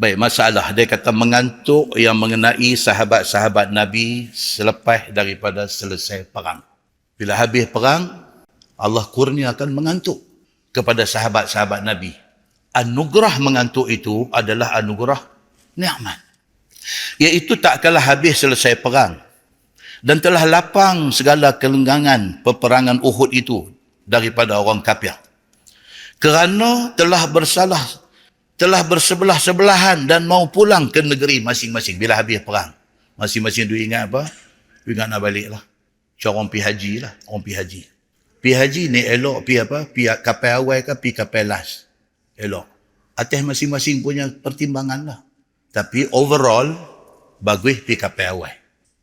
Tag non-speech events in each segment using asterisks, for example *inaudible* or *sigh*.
Baik, masalah. Dia kata mengantuk yang mengenai sahabat-sahabat Nabi selepas daripada selesai perang. Bila habis perang, Allah kurniakan mengantuk kepada sahabat-sahabat Nabi. Anugerah mengantuk itu adalah anugerah nikmat. Iaitu tak kalah habis selesai perang. Dan telah lapang segala kelenggangan peperangan Uhud itu daripada orang kafir. Kerana telah bersalah telah bersebelah-sebelahan dan mau pulang ke negeri masing-masing bila habis perang. Masing-masing tu ingat apa? Ingat nak balik lah. Macam orang pergi haji lah. Orang pergi haji. Pergi haji ni elok pergi apa? Pergi kapal awal ke pergi kapal last. Elok. Atas masing-masing punya pertimbangan lah. Tapi overall, bagus pergi kapal awal.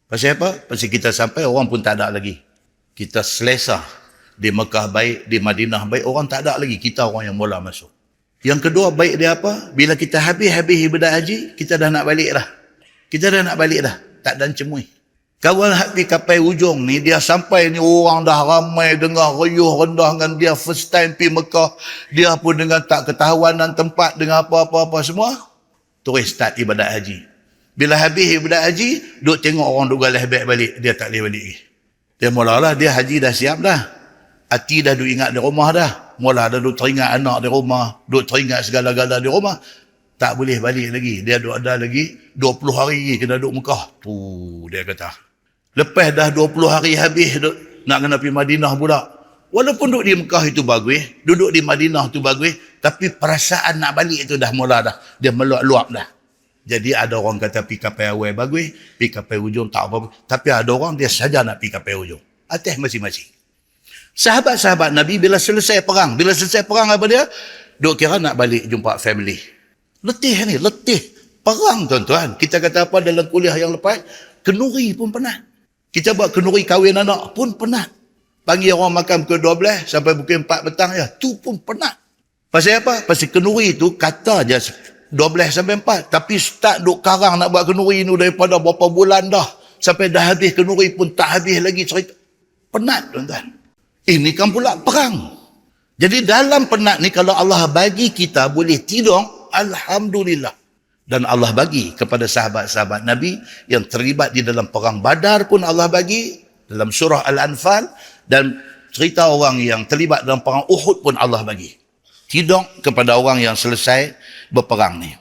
Pasal apa? Pasal kita sampai orang pun tak ada lagi. Kita selesa di Mekah baik, di Madinah baik, orang tak ada lagi. Kita orang yang mula masuk. Yang kedua baik dia apa? Bila kita habis-habis ibadah haji, kita dah nak balik dah. Kita dah nak balik dah. Tak dan cemui. Kawan hati kapal ujung ni, dia sampai ni orang dah ramai dengar reyuh rendah dengan dia first time pergi Mekah. Dia pun dengan tak ketahuanan tempat dengan apa-apa-apa semua. Terus start ibadah haji. Bila habis ibadah haji, duk tengok orang duk galah balik. Dia tak boleh balik lagi. Dia mulalah, dia haji dah siap dah. Hati dah duk ingat di rumah dah mula ada duk teringat anak di rumah, duk teringat segala-gala di rumah, tak boleh balik lagi. Dia duk ada lagi 20 hari lagi kena duduk Mekah. Tu dia kata. Lepas dah 20 hari habis duk, nak kena pergi Madinah pula. Walaupun duduk di Mekah itu bagus, duduk di Madinah itu bagus, tapi perasaan nak balik itu dah mula dah. Dia meluap-luap dah. Jadi ada orang kata pergi kapal awal bagus, pergi kapal ujung tak apa-apa. Tapi ada orang dia saja nak pergi kapal ujung. Atas masing-masing. Sahabat-sahabat Nabi bila selesai perang, bila selesai perang apa dia? Duk kira nak balik jumpa family. Letih ni, letih. Perang tuan-tuan. Kita kata apa dalam kuliah yang lepas? Kenuri pun penat. Kita buat kenuri kahwin anak pun penat. Panggil orang makan pukul 12 sampai pukul 4 petang ya. Tu pun penat. Pasal apa? Pasal kenuri tu kata je 12 sampai 4. Tapi start duk karang nak buat kenuri ni daripada berapa bulan dah. Sampai dah habis kenuri pun tak habis lagi cerita. Penat tuan-tuan. Ini kan pula perang. Jadi dalam penat ni kalau Allah bagi kita boleh tidur, Alhamdulillah. Dan Allah bagi kepada sahabat-sahabat Nabi yang terlibat di dalam perang badar pun Allah bagi dalam surah Al-Anfal dan cerita orang yang terlibat dalam perang Uhud pun Allah bagi. Tidur kepada orang yang selesai berperang ni.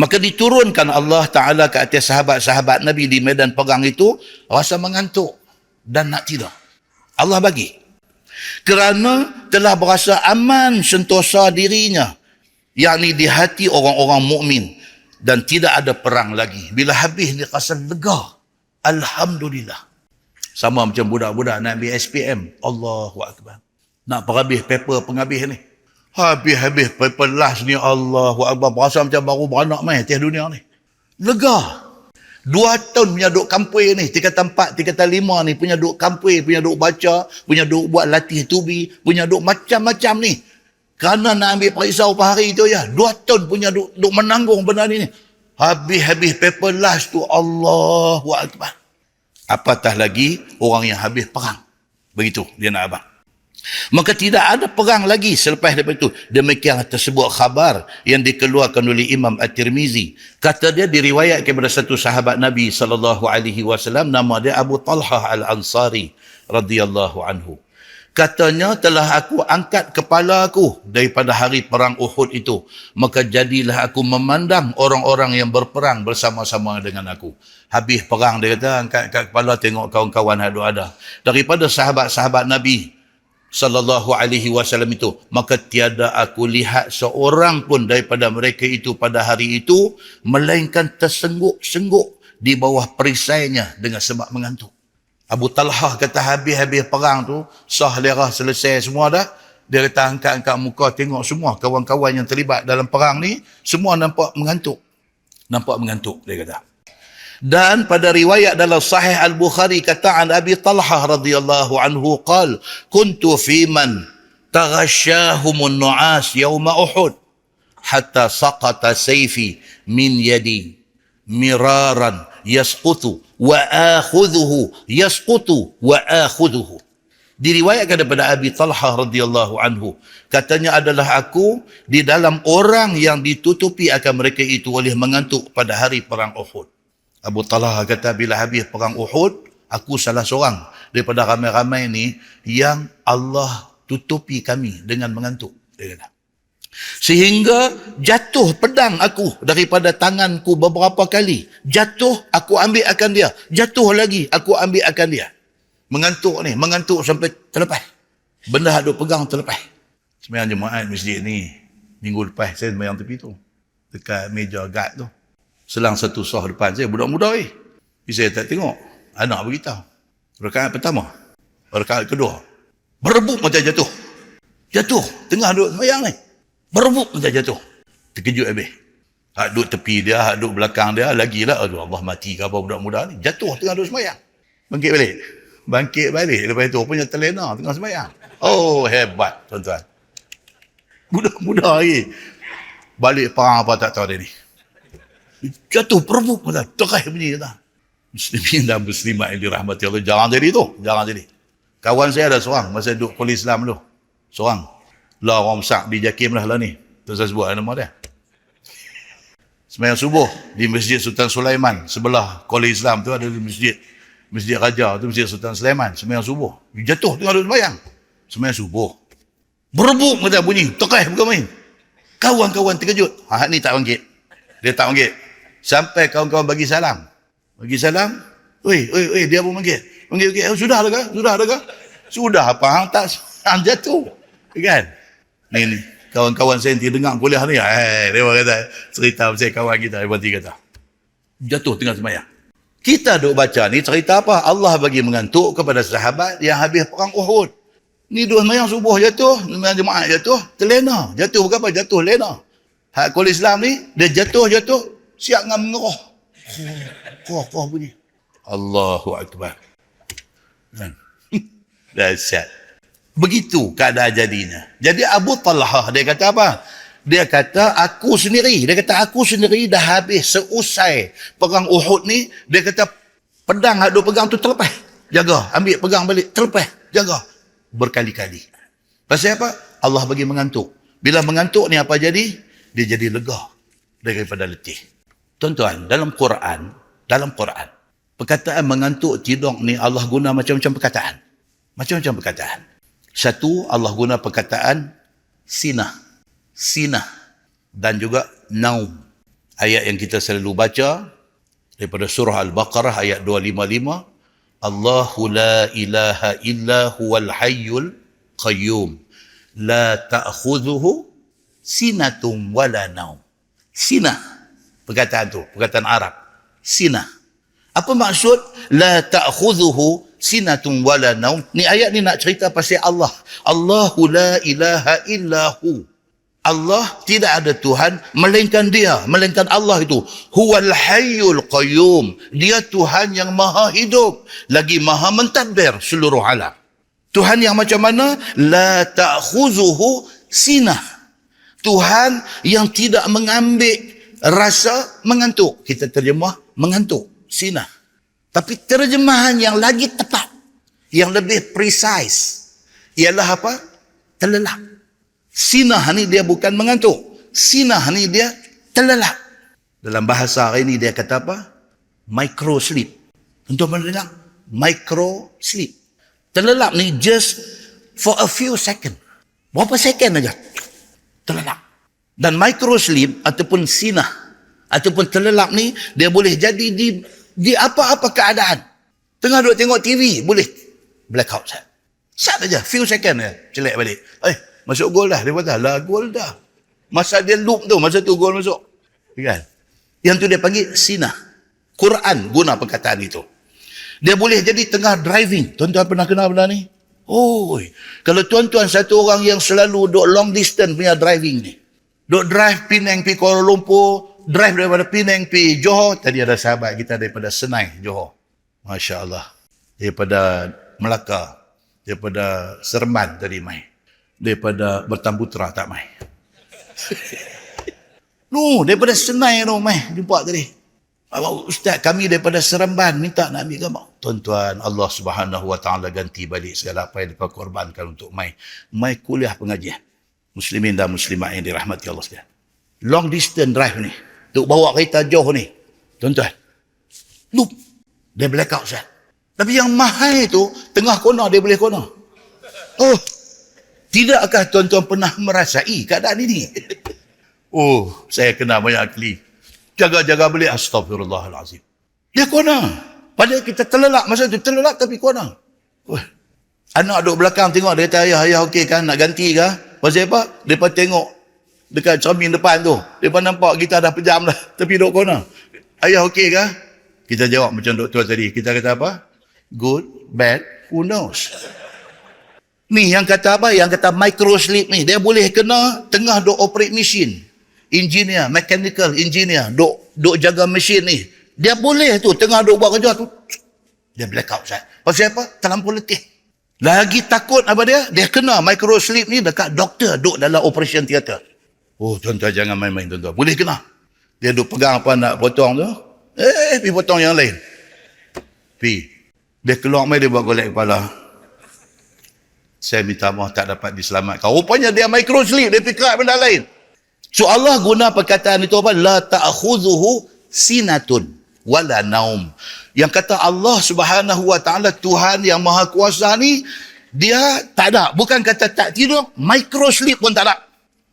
Maka diturunkan Allah Ta'ala ke atas sahabat-sahabat Nabi di medan perang itu rasa mengantuk dan nak tidur. Allah bagi. Kerana telah berasa aman sentosa dirinya. yakni di hati orang-orang mukmin dan tidak ada perang lagi. Bila habis dia rasa lega. Alhamdulillah. Sama macam budak-budak nak ambil SPM. Allahu Akbar. Nak perhabis paper penghabis ni. Habis-habis paper last ni Allahu Akbar. Berasa macam baru beranak main atas dunia ni. Lega. Dua tahun punya duk kampui ni, tiga tempat, tiga lima ni, punya duk kampui, punya duk baca, punya duk buat latih tubi, punya duk macam-macam ni. Kerana nak ambil periksa upah hari itu ya, dua tahun punya duk, duk menanggung benda ni. Habis-habis paper last tu, Allahu Akbar. Apatah lagi orang yang habis perang. Begitu dia nak abang. Maka tidak ada perang lagi selepas daripada itu. Demikian tersebut khabar yang dikeluarkan oleh Imam At-Tirmizi. Kata dia diriwayat kepada satu sahabat Nabi sallallahu alaihi wasallam nama dia Abu Talhah Al-Ansari radhiyallahu anhu. Katanya telah aku angkat kepala aku daripada hari perang Uhud itu. Maka jadilah aku memandang orang-orang yang berperang bersama-sama dengan aku. Habis perang dia kata angkat, angkat kepala tengok kawan-kawan ada ada. Daripada sahabat-sahabat Nabi sallallahu alaihi wasallam itu maka tiada aku lihat seorang pun daripada mereka itu pada hari itu melainkan tersengguk-sengguk di bawah perisainya dengan sebab mengantuk. Abu Talhah kata habis-habis perang tu sah lerah selesai semua dah. Dia kata angkat-angkat muka tengok semua kawan-kawan yang terlibat dalam perang ni semua nampak mengantuk. Nampak mengantuk dia kata dan pada riwayat dalam sahih Al-Bukhari kata an Abi Talha radhiyallahu anhu qal kuntu fi man taghashahumun nu'as yawma Uhud hatta saqata sayfi min yadi miraran yasqutu wa akhudhuhu yasqutu wa akhudhuhu Diriwayatkan daripada Abi Talha radhiyallahu anhu. Katanya adalah aku di dalam orang yang ditutupi akan mereka itu oleh mengantuk pada hari perang Uhud. Abu Talha kata bila habis perang Uhud, aku salah seorang daripada ramai-ramai ni yang Allah tutupi kami dengan mengantuk. Dia kata. Sehingga jatuh pedang aku daripada tanganku beberapa kali. Jatuh, aku ambil akan dia. Jatuh lagi, aku ambil akan dia. Mengantuk ni, mengantuk sampai terlepas. Benda duk pegang terlepas. Semayang jemaat masjid ni, minggu lepas saya semayang tepi tu. Dekat meja guard tu. Selang satu soh depan saya, budak-budak eh. Tapi saya tak tengok. Anak beritahu. Rekaat pertama. Rekaat kedua. Berebut macam jatuh. Jatuh. Tengah duduk semayang ni. Berebut macam jatuh. Terkejut habis. Hak duduk tepi dia, hak duduk belakang dia. Lagilah, aduh Allah mati ke apa budak-budak ni. Jatuh tengah duduk semayang. Bangkit balik bangkit balik. Lepas itu punya terlena tengah sembahyang. Oh hebat tuan-tuan. Mudah-mudah lagi. Balik perang apa tak tahu dia ni. Jatuh perubuk kata. Terai bunyi kata. Muslimin dan muslimat yang dirahmati Allah. Jangan jadi tu. Jangan jadi. Kawan saya ada seorang. Masa duduk polis Islam tu. Seorang. Lah orang besar di Jakim lah, lah ni. Tu saya sebut nama dia. Semayang subuh di Masjid Sultan Sulaiman. Sebelah Kolej Islam tu ada di masjid. Masjid Raja tu Masjid Sultan Sulaiman sembahyang subuh. Dia jatuh tengah duduk sembahyang. Sembahyang subuh. Berebuk kata bunyi, tekai bukan main. Kawan-kawan terkejut. Ha ni tak bangkit. Dia tak bangkit. Sampai kawan-kawan bagi salam. Bagi salam. Oi, oi, oi, dia pun bangkit. Bangkit, bangkit. Oh, sudah dah ke? Sudah dah ke? Sudah apa? Hang tak *laughs* hang jatuh. Kan? Ni ni. Kawan-kawan saya yang dengar kuliah ni. Eh, dia kata cerita pasal kawan kita. Dia kata. Jatuh tengah sembahyang. Kita duk baca ni cerita apa? Allah bagi mengantuk kepada sahabat yang habis perang Uhud. Ni dua mayang subuh jatuh, mayang jemaah jatuh, terlena. Jatuh bukan apa? Jatuh lena. Hak Islam ni, dia jatuh, jatuh, siap dengan mengeroh. Koh, koh bunyi. Allahu Akbar. Kan? *laughs* Dahsyat. Begitu keadaan jadinya. Jadi Abu Talha dia kata apa? Dia kata aku sendiri. Dia kata aku sendiri dah habis seusai perang Uhud ni. Dia kata pedang yang pegang tu terlepas. Jaga. Ambil pegang balik. Terlepas. Jaga. Berkali-kali. Pasal apa? Allah bagi mengantuk. Bila mengantuk ni apa jadi? Dia jadi lega daripada letih. Tuan-tuan, dalam Quran, dalam Quran, perkataan mengantuk tidur ni Allah guna macam-macam perkataan. Macam-macam perkataan. Satu, Allah guna perkataan sinah sinah dan juga naum. Ayat yang kita selalu baca daripada surah Al-Baqarah ayat 255 Allahu la ilaha illa huwal hayyul qayyum la ta'khudhuhu sinatun wala naum. Sinah perkataan tu, perkataan Arab. Sinah. Apa maksud la ta'khudhuhu sinatun wala naum? Ni ayat ni nak cerita pasal Allah. Allahu la ilaha illa hu. Allah tidak ada Tuhan melainkan dia melainkan Allah itu huwal hayyul qayyum dia Tuhan yang maha hidup lagi maha mentadbir seluruh alam Tuhan yang macam mana la ta'khuzuhu sinah Tuhan yang tidak mengambil rasa mengantuk kita terjemah mengantuk sinah tapi terjemahan yang lagi tepat yang lebih precise ialah apa terlelap Sinah ni dia bukan mengantuk. Sinah ni dia terlelap. Dalam bahasa hari ni dia kata apa? Micro sleep. Untuk mendengar? Micro sleep. Terlelap ni just for a few second. Berapa second aja? Terlelap. Dan micro sleep ataupun sinah ataupun terlelap ni dia boleh jadi di di apa-apa keadaan. Tengah duduk tengok TV boleh blackout set. Sat aja, few second ya, celek balik. Eh, Masuk gol dah. Dia kata, lah gol dah. Masa dia loop tu, masa tu gol masuk. Kan? Yang tu dia panggil sinah. Quran guna perkataan itu. Dia boleh jadi tengah driving. Tuan-tuan pernah kenal benda ni? Oh, kalau tuan-tuan satu orang yang selalu duk long distance punya driving ni. Duk drive Penang pergi Kuala Lumpur, drive daripada Penang pergi Johor. Tadi ada sahabat kita daripada Senai, Johor. Masya Allah. Daripada Melaka. Daripada Serman tadi main daripada bertambutra tak mai. *laughs* no, daripada senai tu mai jumpa tadi. Ustaz, kami daripada Seremban minta nak ambil gambar. Tuan-tuan, Allah subhanahu wa ta'ala ganti balik segala apa yang mereka korbankan untuk mai. Mai kuliah pengajian. Muslimin dan muslimat yang dirahmati Allah sekalian. Long distance drive ni. Untuk bawa kereta jauh ni. Tuan-tuan. Loop. Dia blackout Ustaz. Tapi yang mahal tu, tengah kona dia boleh kona. Oh, tidakkah tuan-tuan pernah merasai keadaan ini? *laughs* oh, saya kena banyak kali. Jaga-jaga beli astagfirullahalazim. Dia kona. Padahal kita terlelak masa tu. Terlelak tapi kona. Oh. Anak duduk belakang tengok. Dia kata, ayah, ayah okey kan? Nak ganti ke? Pasal apa? Dia tengok dekat cermin depan tu. Dia nampak kita dah pejam dah. Tapi duduk kona. Ayah okey ke? Kita jawab macam doktor tadi. Kita kata apa? Good, bad, who knows? Ni yang kata apa? Yang kata micro sleep ni. Dia boleh kena tengah duk operate machine engineer, mechanical engineer, duk, duk jaga mesin ni. Dia boleh tu, tengah duk buat kerja tu, dia blackout Ustaz. Pasal apa? Terlampau letih. Lagi takut apa dia? Dia kena micro sleep ni dekat doktor duk dalam operation theater. Oh tuan-tuan jangan main-main tuan-tuan. Boleh kena. Dia duk pegang apa nak potong tu. Eh, pergi potong yang lain. Pi. Dia keluar mai dia buat golek kepala. Saya minta maaf tak dapat diselamatkan. Rupanya dia micro sleep, dia fikir benda lain. So Allah guna perkataan itu apa? La ta'khudhuhu sinatun wala naum. Yang kata Allah Subhanahu wa taala Tuhan yang Maha Kuasa ni dia tak ada, bukan kata tak tidur, micro sleep pun tak ada.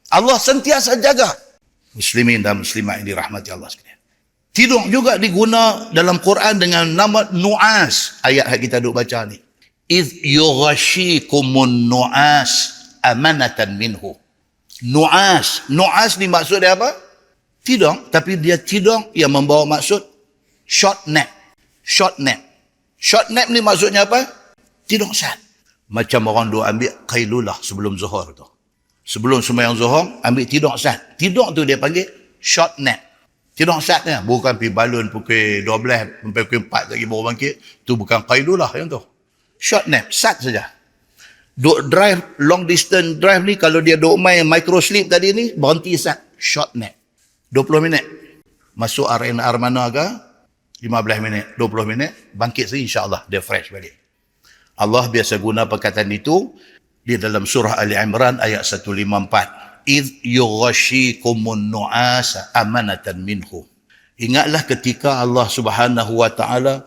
Allah sentiasa jaga. Muslimin dan muslimat ini rahmati Allah sekalian. Tidur juga diguna dalam Quran dengan nama nuas. Ayat yang kita duk baca ni. Iz yughashikumun nuas amanatan minhu. Nuas. Nuas ni maksud dia apa? Tidur. Tapi dia tidur yang membawa maksud short nap. Short nap. Short nap ni maksudnya apa? Tidur sat. Macam orang dua ambil kailulah sebelum zuhur tu. Sebelum sembahyang zuhur, ambil tidur sat. Tidur tu dia panggil short nap. Tidur sat ni. Bukan pergi balun pukul 12 sampai pukul 4 lagi baru bangkit. Tu bukan kailulah yang tu. Short nap. Sat saja duk drive long distance drive ni kalau dia duk main micro sleep tadi ni berhenti sat short nap 20 minit masuk RNR mana ke 15 minit 20 minit bangkit sini insyaallah dia fresh balik Allah biasa guna perkataan itu di dalam surah Ali Imran ayat 154 id yughashikumun nu'asa amanatan minhu ingatlah ketika Allah Subhanahu wa taala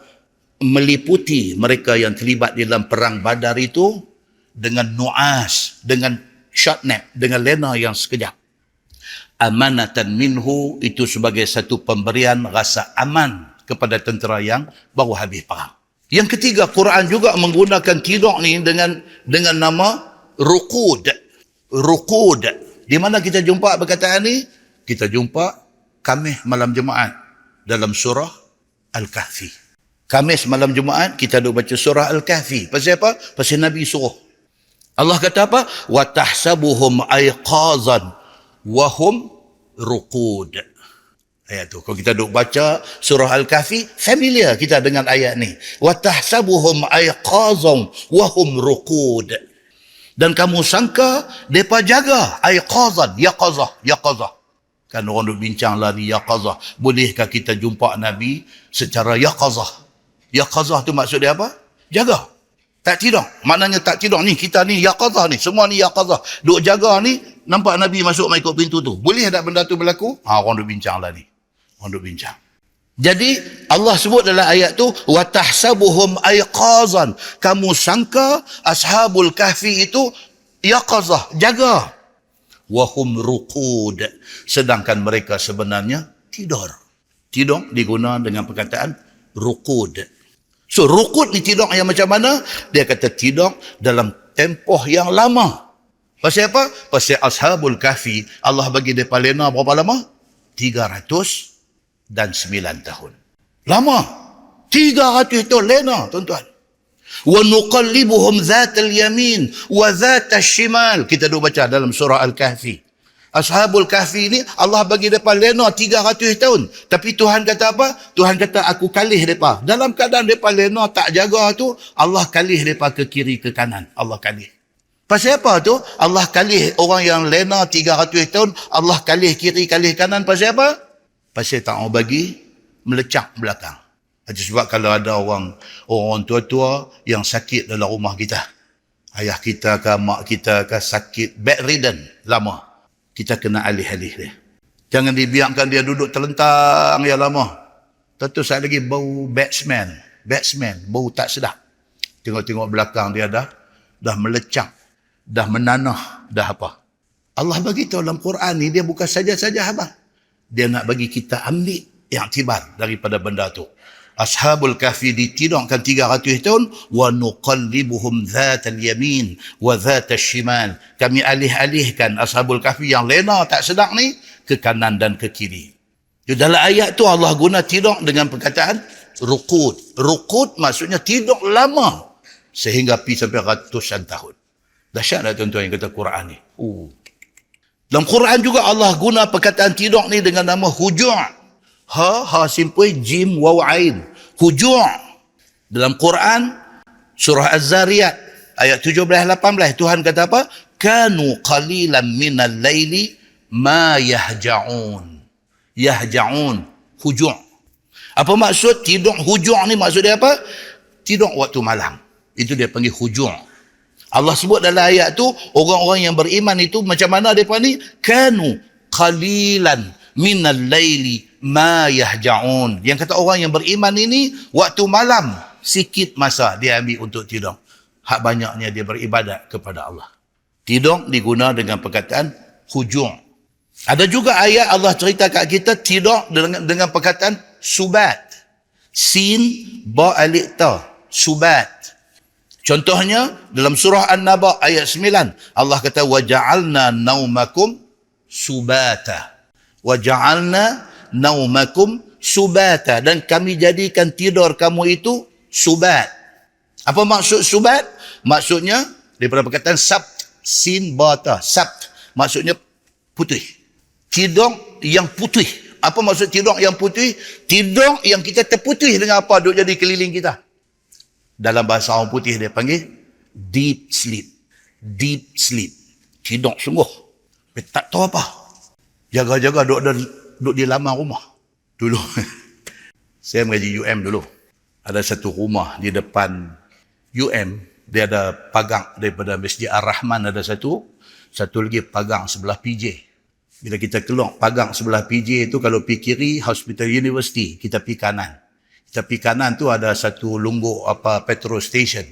meliputi mereka yang terlibat dalam perang Badar itu dengan nuas, dengan short nap, dengan lena yang sekejap. Amanatan minhu itu sebagai satu pemberian rasa aman kepada tentera yang baru habis perang. Yang ketiga, Quran juga menggunakan tidur ni dengan dengan nama rukud. Rukud. Di mana kita jumpa perkataan ni? Kita jumpa Kamis malam Jumaat dalam surah Al-Kahfi. Kamis malam Jumaat kita duk baca surah Al-Kahfi. Pasal apa? Pasal Nabi suruh Allah kata apa? Wa tahsabuhum ayqazan wa hum ruqud. Ayat tu. Kalau kita duk baca surah Al-Kahfi, familiar kita dengan ayat ni. Wa tahsabuhum ayqazan wa hum ruqud. Dan kamu sangka depa jaga ayqazan, yaqazah, yaqazah. Kan orang duk bincang lah ni yaqazah. Bolehkah kita jumpa Nabi secara yaqazah? Yaqazah tu maksud dia apa? Jaga. Tak tidur. Maknanya tak tidur ni. Kita ni yaqadah ni. Semua ni yaqadah. Duk jaga ni. Nampak Nabi masuk mai ikut pintu tu. Boleh tak benda tu berlaku? Ha, orang duk bincang lah ni. Orang duk bincang. Jadi Allah sebut dalam ayat tu wa tahsabuhum ayqazan kamu sangka ashabul kahfi itu yaqazah jaga wa hum ruqud sedangkan mereka sebenarnya tidur tidur digunakan dengan perkataan ruqud So rukut ni tidur yang macam mana? Dia kata tidur dalam tempoh yang lama. Pasal apa? Pasal ashabul kahfi. Allah bagi mereka lena berapa lama? 300 dan 9 tahun. Lama. 300 tahun lena tuan-tuan. Wa nuqallibuhum zatal yamin wa zatal shimal. Kita duk baca dalam surah Al-Kahfi. Ashabul kahfi ni Allah bagi mereka lena 300 tahun. Tapi Tuhan kata apa? Tuhan kata aku kalih mereka. Dalam keadaan mereka lena tak jaga tu, Allah kalih mereka ke kiri ke kanan. Allah kalih. Pasal apa tu? Allah kalih orang yang lena 300 tahun, Allah kalih kiri kalih kanan. Pasal apa? Pasal tak mau bagi melecak belakang. Itu sebab kalau ada orang orang tua-tua yang sakit dalam rumah kita, ayah kita ke mak kita ke sakit bedridden lama, kita kena alih-alih dia. Jangan dibiarkan dia duduk terlentang yang lama. Tentu saya lagi bau batsman, batsman, bau tak sedap. Tengok-tengok belakang dia dah dah melecak, dah menanah, dah apa. Allah bagi tahu dalam Quran ni dia bukan saja-saja abang. Dia nak bagi kita ambil yang tibar daripada benda tu. Ashabul Kahfi ditidakkan 300 tahun wa nuqallibuhum dhatal yamin wa dhatal shimal. Kami alih-alihkan Ashabul Kahfi yang lena tak sedap ni ke kanan dan ke kiri. Di dalam ayat tu Allah guna tidak dengan perkataan rukud. Rukud maksudnya tidak lama sehingga pi sampai ratusan tahun. Dahsyat lah tuan-tuan yang kata Quran ni. Uh. Dalam Quran juga Allah guna perkataan tidak ni dengan nama hujur. Ha, ha simple, jim, waw, ain. Hujur. Dalam Quran, surah Az-Zariyat, ayat 17-18, Tuhan kata apa? Kanu qalilan minal layli ma yahja'un. Yahja'un. Hujur. Apa maksud tidur hujur ni maksud dia apa? Tidur waktu malam. Itu dia panggil hujur. Allah sebut dalam ayat tu orang-orang yang beriman itu macam mana depa ni kanu qalilan minal laili ma yahja'un. Yang kata orang yang beriman ini waktu malam sikit masa dia ambil untuk tidur. Hak banyaknya dia beribadat kepada Allah. Tidur diguna dengan perkataan hujung. Ada juga ayat Allah cerita kat kita tidur dengan, dengan perkataan subat. Sin ba alif ta. Subat. Contohnya dalam surah An-Naba ayat 9 Allah kata waja'alna naumakum subata. Waja'alna naumakum subata dan kami jadikan tidur kamu itu subat. Apa maksud subat? Maksudnya daripada perkataan sabt sin bata sabt maksudnya putih. Tidur yang putih. Apa maksud tidur yang putih? Tidur yang kita terputih dengan apa duk jadi keliling kita dalam bahasa orang putih dia panggil deep sleep. Deep sleep. Tidur sungguh. Tapi tak tahu apa. Jaga-jaga duduk, duduk, di laman rumah. Dulu. *laughs* Saya mengaji UM dulu. Ada satu rumah di depan UM. Dia ada pagang daripada Masjid Ar-Rahman ada satu. Satu lagi pagang sebelah PJ. Bila kita keluar pagang sebelah PJ itu kalau pergi kiri Hospital University, kita pergi kanan tepi kanan tu ada satu lungguk apa petrol station.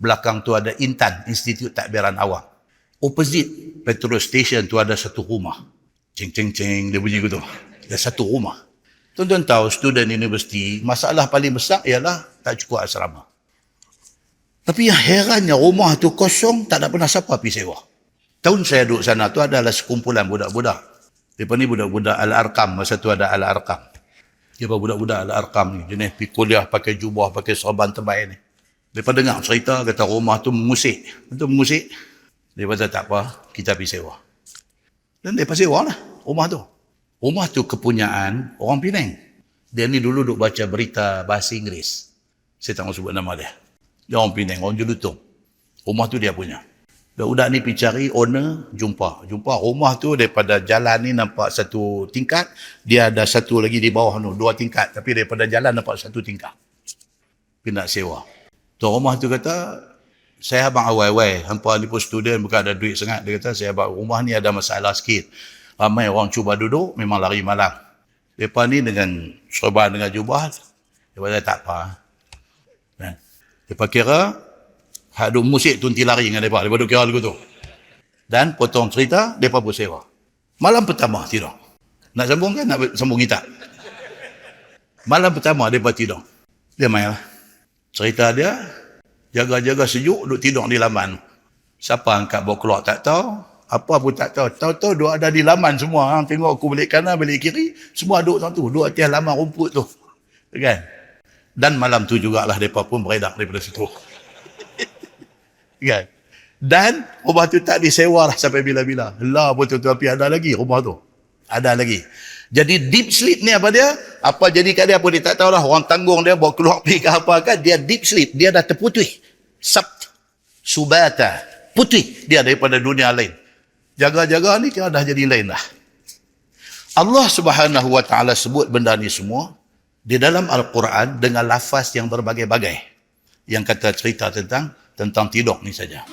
Belakang tu ada Intan, Institut Takbiran Awam. Opposite petrol station tu ada satu rumah. Ceng ceng ceng dia bunyi gitu. Ada satu rumah. Tuan-tuan tahu student universiti, masalah paling besar ialah tak cukup asrama. Tapi yang herannya rumah tu kosong, tak ada pernah siapa pergi sewa. Tahun saya duduk sana tu adalah sekumpulan budak-budak. Lepas ni budak-budak Al-Arkam, masa tu ada Al-Arkam. Dia budak-budak Al-Arkam ni. Jenis pergi kuliah pakai jubah, pakai sorban terbaik ni. Mereka dengar cerita, kata rumah tu mengusik. Itu mengusik. Dia kata tak apa, kita pergi sewa. Dan dia sewa lah rumah tu. Rumah tu kepunyaan orang Penang. Dia ni dulu duk baca berita bahasa Inggeris. Saya tak mahu sebut nama dia. Dia orang Penang, orang Jelutung. Rumah tu dia punya. Budak ni pergi cari owner, jumpa. Jumpa rumah tu daripada jalan ni nampak satu tingkat. Dia ada satu lagi di bawah tu, dua tingkat. Tapi daripada jalan nampak satu tingkat. Pergi nak sewa. Tuan rumah tu kata, saya abang awal-awal. Hampa ni pun student, bukan ada duit sangat. Dia kata, saya abang rumah ni ada masalah sikit. Ramai orang cuba duduk, memang lari malam. Lepas ni dengan sorban dengan jubah, dia kata tak apa. Lepas kira, Hak duk musik tu nanti lari dengan mereka. Mereka duk kira lagu tu. Dan potong cerita, mereka pun sewa. Malam pertama tidur. Nak sambung kan? Nak sambung kita. Malam pertama mereka tidur. Dia main lah. Cerita dia, jaga-jaga sejuk, duk tidur di laman. Siapa angkat bawa keluar tak tahu. Apa pun tak tahu. Tahu-tahu duk ada di laman semua. Ha? Tengok aku balik kanan, balik kiri. Semua duk tu. Duk atas laman rumput tu. Kan? Dan malam tu jugalah mereka pun beredar daripada situ. Kan? Dan rumah tu tak disewa lah sampai bila-bila. Lah betul-betul tapi ada lagi rumah tu. Ada lagi. Jadi deep sleep ni apa dia? Apa jadi kat dia apa dia tak tahu lah. Orang tanggung dia bawa keluar pergi ke apa kan. Dia deep sleep. Dia dah terputih. Sabt. Subata. Putih dia daripada dunia lain. Jaga-jaga ni kira dah jadi lain lah. Allah subhanahu wa ta'ala sebut benda ni semua di dalam Al-Quran dengan lafaz yang berbagai-bagai yang kata cerita tentang tentang tidur ni saja.